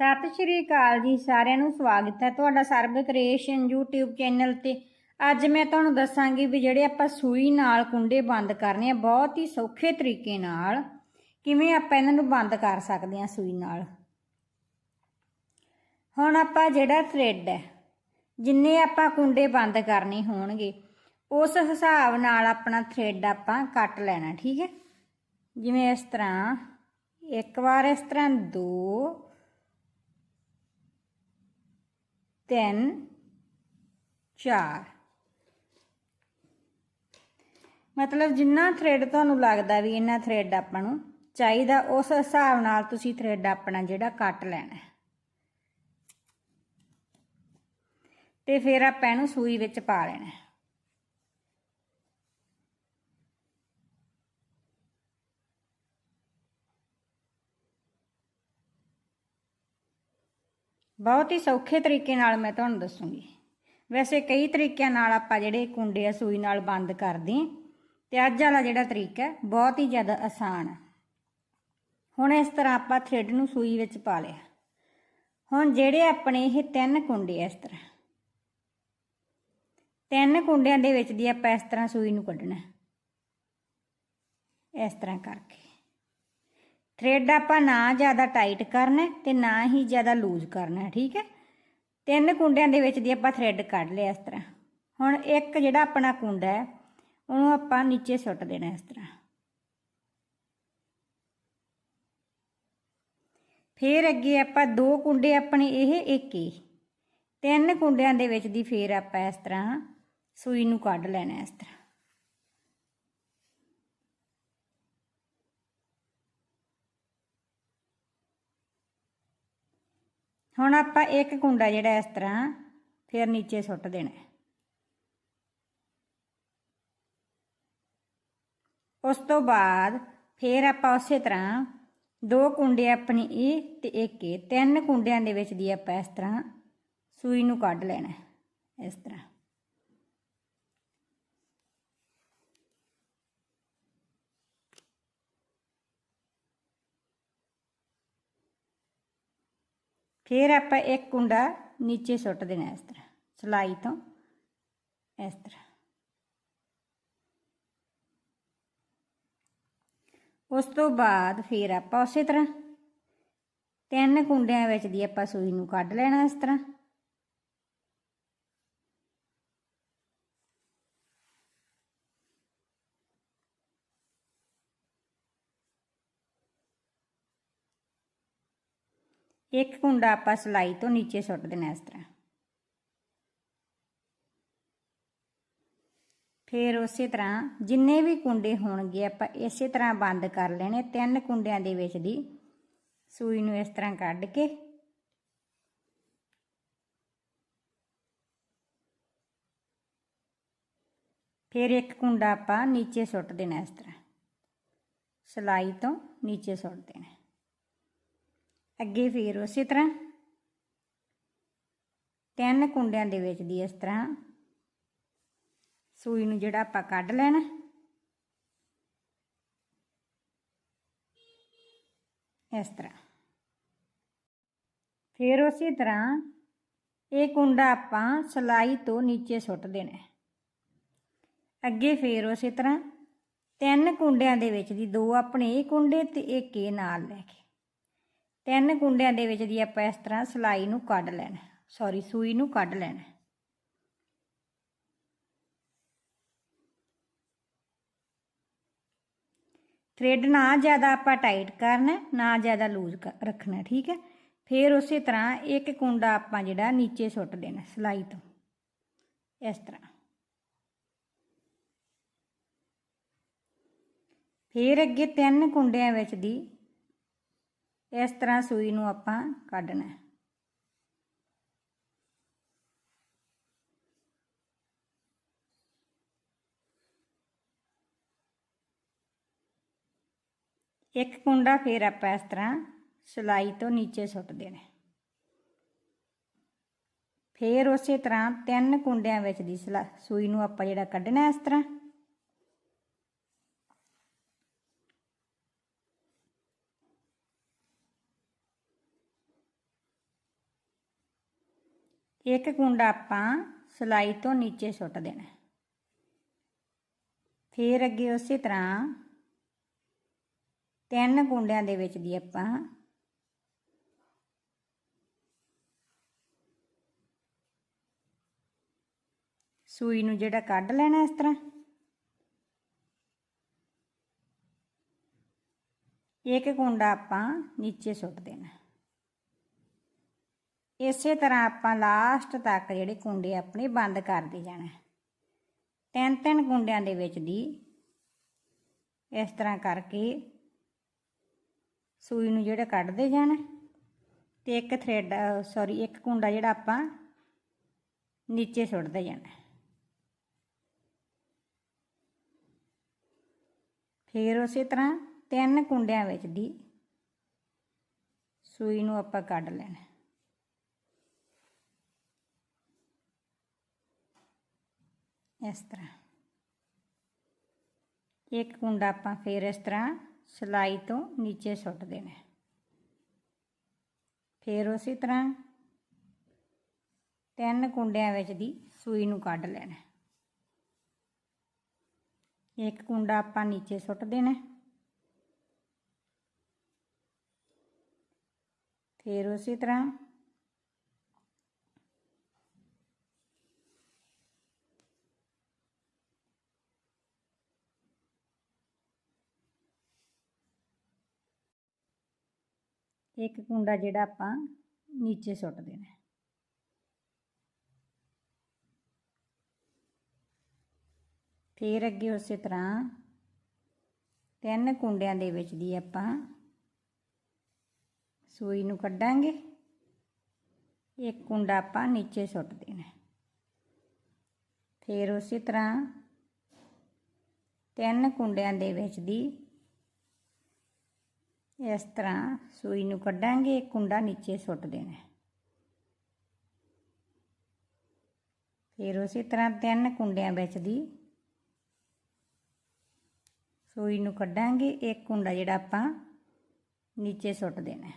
ਸਤਿ ਸ਼੍ਰੀ ਅਕਾਲ ਜੀ, ਸਾਰਿਆਂ ਨੂੰ ਸਵਾਗਤ ਹੈ ਤੁਹਾਡਾ ਸਰਬ ਕ੍ਰੀਏਸ਼ਨ YouTube ਚੈਨਲ ਤੇ। ਅੱਜ ਮੈਂ ਤੁਹਾਨੂੰ ਦੱਸਾਂਗੀ ਵੀ ਜਿਹੜੇ ਆਪਾਂ ਸੂਈ ਨਾਲ ਕੁੰਡੇ ਬੰਦ ਕਰਨੇ ਆ, ਬਹੁਤ ਹੀ ਸੌਖੇ ਤਰੀਕੇ ਨਾਲ ਕਿਵੇਂ ਆਪਾਂ ਇਹਨਾਂ ਨੂੰ ਬੰਦ ਕਰ ਸਕਦੇ ਹਾਂ ਸੂਈ ਨਾਲ। ਹੁਣ ਆਪਾਂ ਜਿਹੜਾ ਥ੍ਰੈਡ ਹੈ, ਜਿੰਨੇ ਆਪਾਂ ਕੁੰਡੇ ਬੰਦ ਕਰਨੇ ਹੋਣਗੇ, ਉਸ ਹਿਸਾਬ ਨਾਲ ਆਪਣਾ ਥ੍ਰੈਡ ਆਪਾਂ ਕੱਟ ਲੈਣਾ, ਠੀਕ ਹੈ? ਜਿਵੇਂ ਇਸ ਤਰ੍ਹਾਂ, ਇੱਕ ਵਾਰ ਇਸ ਤਰ੍ਹਾਂ ਦੋ ਤਿੰਨ, ਚਾਰ ਮਤਲਬ ਜਿੰਨਾ ਥ੍ਰੈਡ ਤੁਹਾਨੂੰ ਲੱਗਦਾ ਵੀ ਇਹਨਾਂ ਥ੍ਰੈਡ ਆਪਾਂ ਨੂੰ ਚਾਹੀਦਾ, ਉਸ ਹਿਸਾਬ ਨਾਲ ਤੁਸੀਂ ਥ੍ਰੈਡ ਆਪਣਾ ਜਿਹੜਾ ਕੱਟ ਲੈਣਾ ਹੈ। ਤੇ ਫਿਰ ਆਪਾਂ ਇਹਨੂੰ ਸੂਈ ਵਿੱਚ ਪਾ ਲੈਣਾ ਹੈ। ਬਹੁਤ ਹੀ ਸੌਖੇ ਤਰੀਕੇ ਨਾਲ ਮੈਂ ਤੁਹਾਨੂੰ ਦੱਸੂਗੀ। ਵੈਸੇ ਕਈ ਤਰੀਕਿਆਂ ਨਾਲ ਆਪਾਂ ਜਿਹੜੇ ਕੁੰਡੇ ਆ, ਸੂਈ ਨਾਲ ਬੰਦ ਕਰਦੇ ਹਾਂ ਤੇ ਅੱਜ ਵਾਲਾ ਜਿਹੜਾ ਤਰੀਕਾ ਹੈ, ਬਹੁਤ ਹੀ ਜ਼ਿਆਦਾ ਆਸਾਨ ਹੈ। ਹੁਣ ਇਸ ਤਰ੍ਹਾਂ ਆਪਾਂ ਥ੍ਰੈਡ ਨੂੰ ਸੂਈ ਵਿੱਚ ਪਾ ਲਿਆ। ਹੁਣ ਜਿਹੜੇ ਆਪਣੇ ਇਹ ਤਿੰਨ ਕੁੰਡੇ ਆ ਇਸ ਤਰ੍ਹਾਂ। ਤਿੰਨ ਕੁੰਡਿਆਂ ਦੇ ਵਿੱਚ ਦੀ ਆਪਾਂ ਇਸ ਤਰ੍ਹਾਂ ਸੂਈ ਨੂੰ ਕੱਢਣਾ ਇਸ ਤਰ੍ਹਾਂ ਕਰਕੇ। ਥ੍ਰੈਡ ਆਪਾਂ ਨਾ ਜ਼ਿਆਦਾ ਟਾਈਟ ਕਰਨਾ ਹੈ ਤੇ ਨਾ ਹੀ ਜ਼ਿਆਦਾ ਲੂਜ਼ ਕਰਨਾ, ਠੀਕ ਹੈ? ਤਿੰਨ ਕੁੰਡਿਆਂ ਦੇ ਵਿੱਚ ਦੀ ਆਪਾਂ ਥ੍ਰੈਡ ਕੱਢ ਲਿਆ ਇਸ ਤਰ੍ਹਾਂ। ਹੁਣ ਇੱਕ ਜਿਹੜਾ ਆਪਣਾ ਕੁੰਡਾ ਹੈ, ਉਹਨੂੰ ਆਪਾਂ ਨੀਚੇ ਸੁੱਟ ਦੇਣਾ ਇਸ ਤਰ੍ਹਾਂ। ਫੇਰ ਅੱਗੇ ਆਪਾਂ ਦੋ ਕੁੰਡੇ ਆਪਣੇ ਇਹ ਇੱਕ ਹੀ। ਤਿੰਨ ਕੁੰਡਿਆਂ ਦੇ ਵਿੱਚ ਦੀ ਫੇਰ ਆਪਾਂ ਇਸ ਤਰ੍ਹਾਂ ਸੂਈ ਨੂੰ ਕੱਢ ਲੈਣਾ ਇਸ ਤਰ੍ਹਾਂ। ਹੁਣ ਆਪਾਂ ਇੱਕ ਕੁੰਡਾ ਜਿਹੜਾ ਇਸ ਤਰ੍ਹਾਂ ਫਿਰ ਨੀਚੇ ਸੁੱਟ ਦੇਣਾ ਉਸ ਤੋਂ ਬਾਅਦ ਫਿਰ ਆਪਾਂ ਉਸੇ ਤਰ੍ਹਾਂ ਦੋ ਕੁੰਡੇ ਆਪਣੀ ਇਹ ਤੇ ਇੱਕ ਇਹ ਤਿੰਨ ਕੁੰਡਿਆਂ ਦੇ ਵਿੱਚ ਦੀ ਆਪਾਂ ਇਸ ਤਰ੍ਹਾਂ ਸੂਈ ਨੂੰ ਕੱਢ ਲੈਣਾ ਇਸ ਤਰ੍ਹਾਂ। ਫਿਰ ਆਪਾਂ ਇੱਕ ਕੁੰਡਾ ਨੀਚੇ ਸੁੱਟ ਦੇਣਾ ਇਸ ਤਰ੍ਹਾਂ, ਸਲਾਈ ਤੋਂ ਇਸ ਤਰ੍ਹਾਂ। ਉਸ ਤੋਂ ਬਾਅਦ ਫਿਰ ਆਪਾਂ ਉਸੇ ਤਰ੍ਹਾਂ ਤਿੰਨ ਕੁੰਡਿਆਂ ਵਿੱਚ ਦੀ ਆਪਾਂ ਸੂਈ ਨੂੰ ਕੱਢ ਲੈਣਾ ਇਸ ਤਰ੍ਹਾਂ। ਇੱਕ ਕੁੰਡਾ ਆਪਾਂ ਸਲਾਈ ਤੋਂ ਨੀਚੇ ਸੁੱਟ ਦੇਣਾ ਇਸ ਤਰ੍ਹਾਂ। ਫਿਰ ਉਸੇ ਤਰ੍ਹਾਂ ਜਿੰਨੇ ਵੀ ਕੁੰਡੇ ਹੋਣਗੇ ਆਪਾਂ ਇਸੇ ਤਰ੍ਹਾਂ ਬੰਦ ਕਰ ਲੈਣੇ, ਤਿੰਨ ਕੁੰਡਿਆਂ ਦੇ ਵਿੱਚ ਦੀ ਸੂਈ ਨੂੰ ਇਸ ਤਰ੍ਹਾਂ ਕੱਢ ਕੇ। ਫਿਰ ਇੱਕ ਕੁੰਡਾ ਆਪਾਂ ਨੀਚੇ ਸੁੱਟ ਦੇਣਾ ਇਸ ਤਰ੍ਹਾਂ। ਸਲਾਈ ਤੋਂ ਨੀਚੇ ਸੁੱਟ ਦੇਣਾ। ਅੱਗੇ ਫਿਰ ਉਸੇ ਤਰ੍ਹਾਂ। ਤਿੰਨ ਕੁੰਡਿਆਂ ਦੇ ਵਿੱਚ ਦੀ ਇਸ ਤਰ੍ਹਾਂ। ਸੂਈ ਨੂੰ ਜਿਹੜਾ ਆਪਾਂ ਕੱਢ ਲੈਣਾ। ਇਸ ਤਰ੍ਹਾਂ। ਫਿਰ ਉਸੇ ਤਰ੍ਹਾਂ ਇਹ ਕੁੰਡਾ ਆਪਾਂ ਸਲਾਈ ਤੋਂ ਨੀਚੇ ਸੁੱਟ ਦੇਣਾ। ਅੱਗੇ ਫਿਰ ਉਸੇ ਤਰ੍ਹਾਂ ਤਿੰਨ ਕੁੰਡਿਆਂ ਦੇ ਵਿੱਚ ਦੀ ਦੋ ਆਪਣੇ ਇਹ ਕੁੰਡੇ ਤੇ ਇੱਕ ਇਹ ਨਾਲ ਲੈ ਕੇ। ਤਿੰਨ ਕੁੰਡਿਆਂ ਦੇ ਵਿੱਚ ਦੀ ਆਪਾਂ ਇਸ ਤਰ੍ਹਾਂ ਸਲਾਈ ਨੂੰ ਕੱਢ ਲੈਣਾ। ਸੌਰੀ ਸੂਈ ਨੂੰ ਕੱਢ ਲੈਣਾ। ਥ੍ਰੈਡ ਨਾ ਜ਼ਿਆਦਾ ਆਪਾਂ ਟਾਈਟ ਕਰਨਾ, ਨਾ ਜ਼ਿਆਦਾ ਲੂਜ਼ ਰੱਖਣਾ, ਠੀਕ ਹੈ? ਫਿਰ ਉਸੇ ਤਰ੍ਹਾਂ ਇੱਕ ਕੁੰਡਾ ਆਪਾਂ ਜਿਹੜਾ ਨੀਚੇ ਸੁੱਟ ਦੇਣਾ ਸਲਾਈ ਤੋਂ। ਇਸ ਤਰ੍ਹਾਂ। ਫਿਰ ਅੱਗੇ ਤਿੰਨ ਕੁੰਡਿਆਂ ਵਿੱਚ ਦੀ ਇਸ ਤਰ੍ਹਾਂ ਸੂਈ ਨੂੰ ਆਪਾਂ ਕੱਢਣਾ ਹੈ ਇੱਕ ਕੁੰਡਾ ਫਿਰ ਆਪਾਂ ਇਸ ਤਰ੍ਹਾਂ ਸਲਾਈ ਤੋਂ ਨੀਚੇ ਸੁੱਟ ਦੇਣਾ ਹੈ। ਫਿਰ ਉਸੇ ਤਰ੍ਹਾਂ ਤਿੰਨ ਕੁੰਡਿਆਂ ਵਿੱਚ ਦੀ ਸਲਾ, ਸੂਈ ਨੂੰ ਆਪਾਂ ਜਿਹੜਾ ਕੱਢਣਾ ਇਸ ਤਰ੍ਹਾਂ ਇੱਕ ਕੁੰਡਾ ਆਪਾਂ ਸਲਾਈ ਤੋਂ ਨੀਚੇ ਸੁੱਟ ਦੇਣਾ ਫਿਰ ਅੱਗੇ ਉਸੇ ਤਰ੍ਹਾਂ ਤਿੰਨ ਕੁੰਡਿਆਂ ਦੇ ਵਿੱਚ ਦੀ ਆਪਾਂ ਸੂਈ ਨੂੰ ਜਿਹੜਾ ਕੱਢ ਲੈਣਾ ਇਸ ਤਰ੍ਹਾਂ। ਇੱਕ ਕੁੰਡਾ ਆਪਾਂ ਨੀਚੇ ਸੁੱਟ ਦੇਣਾ ਇਸੇ ਤਰ੍ਹਾਂ ਆਪਾਂ ਲਾਸਟ ਤੱਕ ਜਿਹੜੇ ਕੁੰਡੇ ਆਪਣੇ ਬੰਦ ਕਰਦੇ ਜਾਣਾ। ਤਿੰਨ ਤਿੰਨ ਕੁੰਡਿਆਂ ਦੇ ਵਿੱਚ ਦੀ ਇਸ ਤਰ੍ਹਾਂ ਕਰਕੇ ਸੂਈ ਨੂੰ ਜਿਹੜਾ ਕੱਢਦੇ ਜਾਣਾ ਤੇ ਇੱਕ ਥ੍ਰੈਡ ਸੌਰੀ ਇੱਕ ਕੁੰਡਾ ਜਿਹੜਾ ਆਪਾਂ ਨੀਚੇ ਸੁੱਟਦੇ ਜਾਣਾ। ਫਿਰ ਉਸੇ ਤਰ੍ਹਾਂ ਤਿੰਨ ਕੁੰਡਿਆਂ ਵਿੱਚ ਦੀ ਸੂਈ ਨੂੰ ਆਪਾਂ ਕੱਢ ਲੈਣਾ। ਇਸ ਤਰ੍ਹਾਂ। ਇੱਕ ਕੁੰਡਾ ਆਪਾਂ ਫਿਰ ਇਸ ਤਰ੍ਹਾਂ ਸਲਾਈ ਤੋਂ ਨੀਚੇ ਸੁੱਟ ਦੇਣਾ ਫਿਰ ਉਸੇ ਤਰ੍ਹਾਂ ਤਿੰਨ ਕੁੰਡਿਆਂ ਵਿੱਚ ਦੀ ਸੂਈ ਨੂੰ ਕੱਢ ਲੈਣਾ ਇੱਕ ਕੁੰਡਾ ਆਪਾਂ ਨੀਚੇ ਸੁੱਟ ਦੇਣਾ ਫਿਰ ਉਸੇ ਤਰ੍ਹਾਂ ਇੱਕ ਕੁੰਡਾ ਜਿਹੜਾ ਆਪਾਂ ਨੀਚੇ ਸੁੱਟ ਦੇਣਾ। ਫਿਰ ਅੱਗੇ ਉਸੇ ਤਰ੍ਹਾਂ ਤਿੰਨ ਕੁੰਡਿਆਂ ਦੇ ਵਿੱਚ ਦੀ ਆਪਾਂ ਸੂਈ ਨੂੰ ਕੱਢਾਂਗੇ। ਇੱਕ ਕੁੰਡਾ ਆਪਾਂ ਨੀਚੇ ਸੁੱਟ ਦੇਣਾ। ਫਿਰ ਉਸੇ ਤਰ੍ਹਾਂ ਤਿੰਨ ਕੁੰਡਿਆਂ ਦੇ ਵਿੱਚ ਦੀ ਇਸ ਤਰ੍ਹਾਂ ਸੂਈ ਨੂੰ ਕੱਢਾਂਗੇ ਇੱਕ ਕੁੰਡਾ ਨੀਚੇ ਸੁੱਟ ਦੇਣਾ। ਫਿਰ ਉਸੇ ਤਰ੍ਹਾਂ ਤਿੰਨ ਕੁੰਡਿਆਂ ਵਿੱਚ ਦੀ ਸੂਈ ਨੂੰ ਕੱਢਾਂਗੇ, ਇੱਕ ਕੁੰਡਾ ਜਿਹੜਾ ਆਪਾਂ ਨੀਚੇ ਸੁੱਟ ਦੇਣਾ।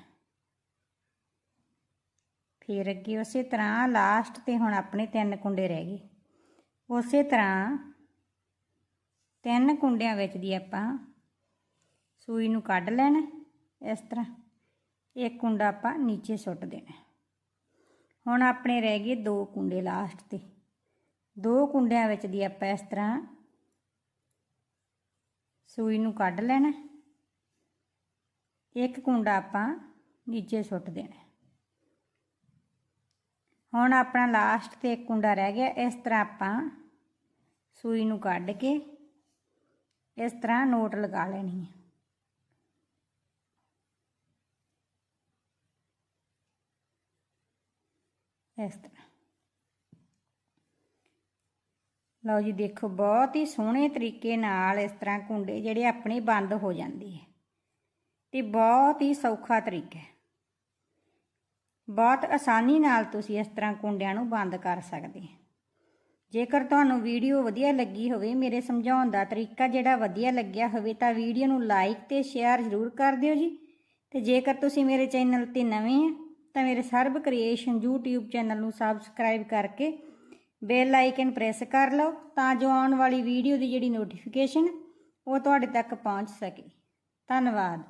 ਫਿਰ ਅੱਗੇ ਉਸੇ ਤਰ੍ਹਾਂ ਲਾਸਟ ਤੇ ਹੁਣ ਆਪਣੇ ਤਿੰਨ ਕੁੰਡੇ ਰਹਿ ਗਏ। ਉਸੇ ਤਰ੍ਹਾਂ ਤਿੰਨ ਕੁੰਡਿਆਂ ਵਿੱਚ ਦੀ ਆਪਾਂ ਸੂਈ ਨੂੰ ਕੱਢ ਲੈਣਾ। ਇਸ ਤਰ੍ਹਾਂ ਇੱਕ ਕੁੰਡਾ ਆਪਾਂ ਨੀਚੇ ਸੁੱਟ ਦੇਣਾ। ਹੁਣ ਆਪਣੇ ਰਹਿ ਗਏ ਦੋ ਕੁੰਡੇ ਲਾਸਟ ਤੇ। ਦੋ ਕੁੰਡਿਆਂ ਵਿੱਚ ਦੀ ਆਪਾਂ ਇਸ ਤਰ੍ਹਾਂ ਸੂਈ ਨੂੰ ਕੱਢ ਲੈਣਾ। ਇੱਕ ਕੁੰਡਾ ਆਪਾਂ ਨੀਚੇ ਸੁੱਟ ਦੇਣਾ। ਹੁਣ ਆਪਣਾ ਲਾਸਟ ਤੇ ਇੱਕ ਕੁੰਡਾ ਰਹਿ ਗਿਆ। ਇਸ ਤਰ੍ਹਾਂ ਆਪਾਂ ਸੂਈ ਨੂੰ ਕੱਢ ਕੇ ਇਸ ਤਰ੍ਹਾਂ ਨੋਟ ਲਗਾ ਲੈਣੀ ਹੈ ਇਸ ਤਰ੍ਹਾਂ। ਲਓ ਜੀ, ਦੇਖੋ, ਬਹੁਤ ਹੀ ਸੋਹਣੇ ਤਰੀਕੇ ਨਾਲ ਇਸ ਤਰ੍ਹਾਂ ਕੁੰਡੇ ਜਿਹੜੇ ਆਪਣੇ ਬੰਦ ਹੋ ਜਾਂਦੇ ਹੈ ਤੇ ਬਹੁਤ ਹੀ ਸੌਖਾ ਤਰੀਕਾ ਹੈ। ਬਹੁਤ ਆਸਾਨੀ ਨਾਲ ਤੁਸੀਂ ਇਸ ਤਰ੍ਹਾਂ ਕੁੰਡਿਆਂ ਨੂੰ ਬੰਦ ਕਰ ਸਕਦੇ ਹੋ ਜੇਕਰ ਤੁਹਾਨੂੰ ਵੀਡੀਓ ਵਧੀਆ ਲੱਗੀ ਹੋਵੇ, ਮੇਰੇ ਸਮਝਾਉਣ ਦਾ ਤਰੀਕਾ ਜਿਹੜਾ ਵਧੀਆ ਲੱਗਿਆ ਹੋਵੇ, ਤਾਂ ਵੀਡੀਓ ਨੂੰ ਲਾਈਕ ਤੇ ਸ਼ੇਅਰ ਜ਼ਰੂਰ ਕਰ ਦਿਓ ਜੀ। ਤੇ ਜੇਕਰ ਤੁਸੀਂ ਮੇਰੇ ਚੈਨਲ ਤੇ ਨਵੇਂ ਆ ਤਾਂ ਮੇਰੇ ਸਰਬ ਕ੍ਰੀਏਸ਼ਨ YouTube ਚੈਨਲ ਨੂੰ ਸਬਸਕ੍ਰਾਈਬ ਕਰਕੇ ਬੈਲ ਆਈਕਨ ਪ੍ਰੈਸ ਕਰ ਲਓ ਤਾਂ ਜੋ ਆਉਣ ਵਾਲੀ ਵੀਡੀਓ ਦੀ ਜਿਹੜੀ ਨੋਟੀਫਿਕੇਸ਼ਨ ਉਹ ਤੁਹਾਡੇ ਤੱਕ ਪਹੁੰਚ ਸਕੇ। ਧੰਨਵਾਦ।